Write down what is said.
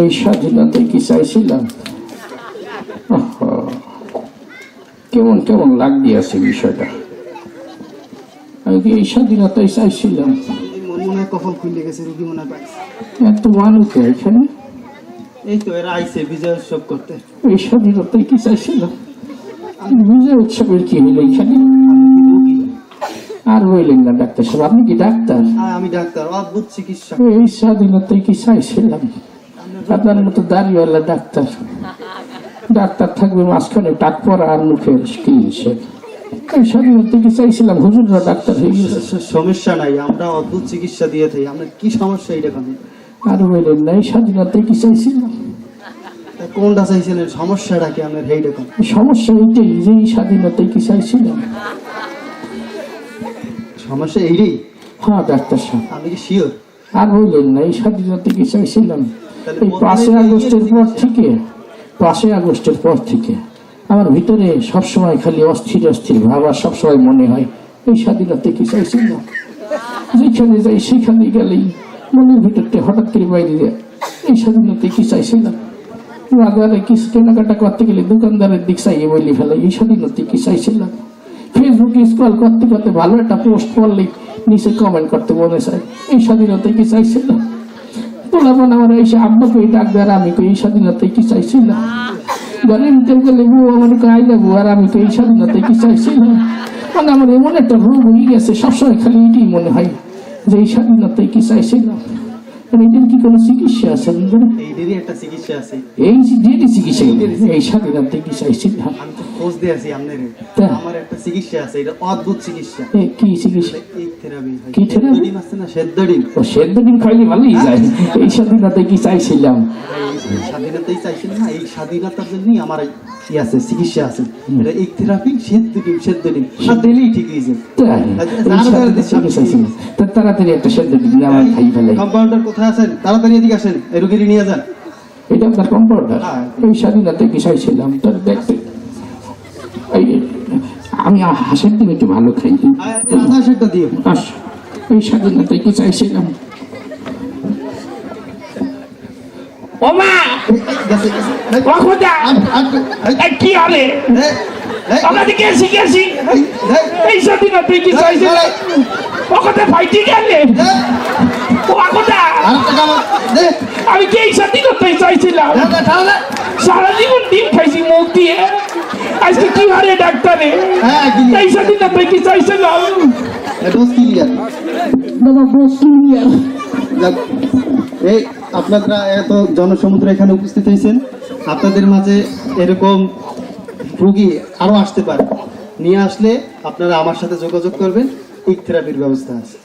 এই স্বাধীনতায় কি চাইছিলাম? কেমন কেমন লাগি আছে বিষয়টা? এই স্বাধীনতায় চাইছিলাম? এত মানুষ এখানে? এই তো এরা বিজয় উৎসব করতে। এই স্বাধীনতায় কি চাইছিলাম? বিজয় উৎসবের কি হলো এখানে? আর হইলেন না ডাক্তার সাহেব আপনি কি ডাক্তার? হ্যাঁ আমি ডাক্তার অদ্ভুত চিকিৎসা এই স্বাধীনতায় কি চাইছিলাম? আপনার মতো দাঁড়িয়েওয়ালা ডাক্তার। ডাক্তার থাকবে মাঝখানে টাক পরা আর মুখে কি চাইছিলাম? হুজুররা ডাক্তার হয়ে গেছে। সমস্যা নাই আমরা অদ্ভুত চিকিৎসা দিয়ে থাকি কি সমস্যা এটা কেন আর স্বাধীনতায় কি চাইছিলাম কোনটা চাইছিলেন? সমস্যাটা কি আপনার এই সমস্যা এইটাই যে এই স্বাধীনতায় কি চাইছিলাম সমস্যা এইটাই? হ্যাঁ ডাক্তার সাহেব। আমি কি শিওর আর হইলেন না এই স্বাধীনতায় কি চাইছিলাম এই পাঁচই আগস্টের পর থেকে পাঁচই আগস্টের পর থেকে আমার ভিতরে সবসময় খালি অস্থির অস্থির ভাব আর সবসময় মনে হয় এই স্বাধীনতা কি চাইছিলাম যেখানে যাই সেখানে গেলেই মনের ভিতরটা হঠাৎ করে বাইরে যায়। এই স্বাধীনতা কি চাইছিলাম বাজারে কিছু কেনাকাটা করতে গেলে দোকানদারের দিক চাইয়ে বলি ফেলে এই স্বাধীনতা কি চাইছিলাম ফেসবুকে স্ক্রল করতে করতে ভালো একটা পোস্ট করলেই নিচে কমেন্ট করতে বলেছে এই স্বাধীনতা কি চাইছিল? পোলাপন আমার এসে আব্বাকে এই ডাক দেয় আমি তো এই স্বাধীনতায় কি চাইছিল ভিতরে গেলে বউ আমার আই যাব আর আমি তো এই স্বাধীনতায় কি চাইছিলাম? মানে আমার এমন একটা রোগ হয়ে গেছে, সবসময় খালি এটাই মনে হয় যে এই স্বাধীনতায় কি চাইছিলাম? এটার কি কোনো চিকিৎসা আছে? এইটারই একটা চিকিৎসা আছে। এই যে চিকিৎসা এই স্বাধীনতায় কি চাইছিলাম আমি তো খোঁজ দিয়ে আছি আপনার আমার একটা চিকিৎসা আছে এটা অদ্ভুত চিকিৎসা। কি চিকিৎসা? এই থেরাপি কি therapy? ডিম আছে না সেদ্ধ ডিম। ও সেদ্ধ দিন খাইলে ভালোই যায়। এই স্বাধীনতায় কি চাইছিলাম? এই স্বাধীনতাই চাইছেন না এই স্বাধীনতার জন্যই আমার ই আছে চিকিৎসা আছে। এটা এই থেরাপি সেদ্ধ ডিম সেদ্ধ ডিম আর দিলেই ঠিক হয়ে স্বাধীনতায় তা তাড়াতাড়ি একটা দিন আমার খাই ফেলাই। কম্পাউন্ডার কোথায় আছেন তাড়াতাড়ি এদিকে আসেন এই রুগীর নিয়ে যান। এটা আপনার কম্পাউন্ডার হ্যাঁ। এই স্বাধীনতা কি চাইছিলাম তার দেখতে। আমি হাসের দিন একটু ভালো খাই আধা সেটা দিয়ে আস এই স্বাধীনতা কি চাইছিলাম। ওমা! এই, ও খোদা এই, এই কি এই, এই, আমাদের গেছি। গেছি এই, এই, এই স্বাধীনতা কি চাইছিলাম ও কথা ফাইটি গেলে ও কথা আমি কি এই চাইছিলাম দে, ঠান্ডা দে। সারা জীবন ডিম খাইছি মুখ দিয়ে। আজকে কি হারে ডাক্তারে? হ্যাঁ, গিলি। এই কি চাইছিলাম এটা হচ্ছে clear। দাদা বস্তু নিয়ে এই আপনারা এত জনসমুদ্র এখানে উপস্থিত হয়েছেন, আপনাদের মাঝে এরকম রুগী আরও আসতে পারে। নিয়ে আসলে আপনারা আমার সাথে যোগাযোগ করবেন, ইক থেরাপির ব্যবস্থা আছে।